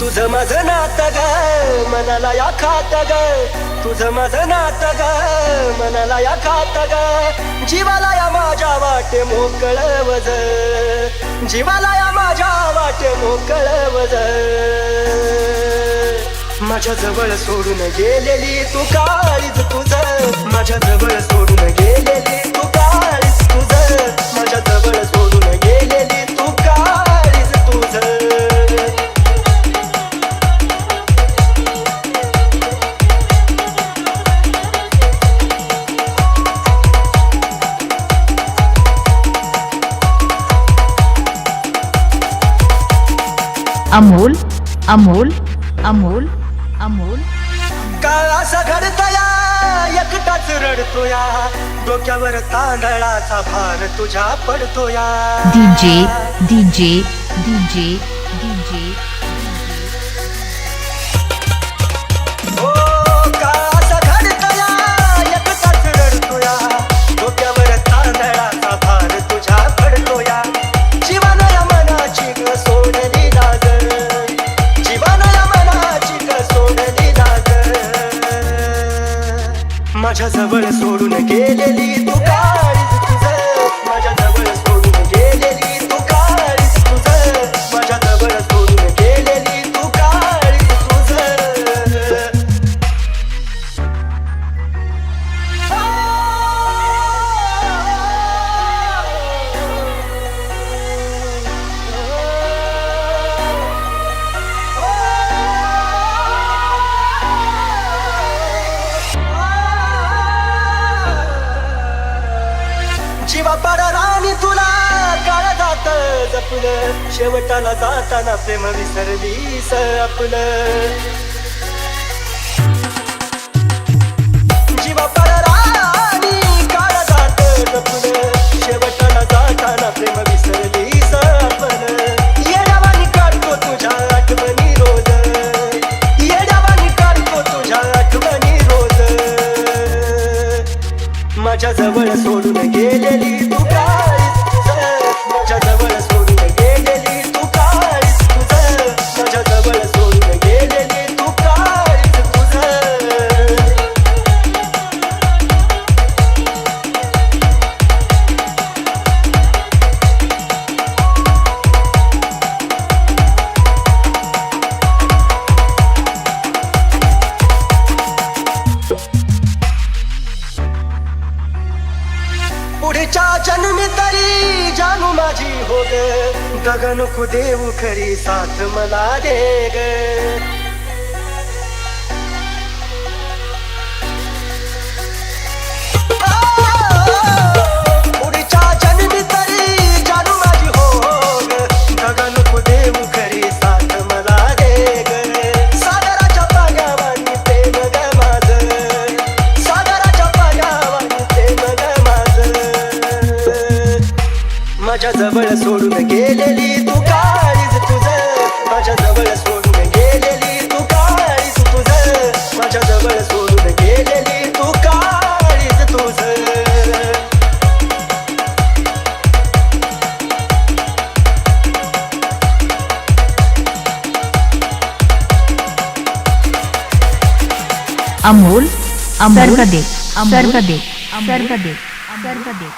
तुझं माझं नातं ग मनाला या खात ग. तुझं माझं नातं ग मनाला या खात ग. जीवाला या माझ्या वाटे मोकळ वज जीवाला या माझ्या वाटे मोकळ वज माझ्या जवळ सोडून गेलेली तू काळीच तुझ. माझ्या जवळ सोडून गेलेली अमोल अमोल अमोल अमोल. काळासा घडतया एकटाच रडतोया. डोक्यावर तांदळाचा भार तुझ्या पडतोया. DJ, DJ, DJ, DJ. माझ्या जवळ सोडून गेलेली जीवा पाडा राणी तुला काळ जात जपलं. शेवटाला जाताना प्रेम विसरलीस आपलं. माझ्या जवळ सोडून गेलेली तुका माझी हो ग गगन को देऊ खरी साथ मला दे ग माझ्या जवळ सोडून गेलेली तू काळीज तुझ. माझ्या जवळ सोडून गेलेली तू काळीज तुझ. माझ्या जवळ सोडून गेलेली तू काळीज तुझ अमोल अमोल अमोल, सर्वदे सर्वदे सर्वदे.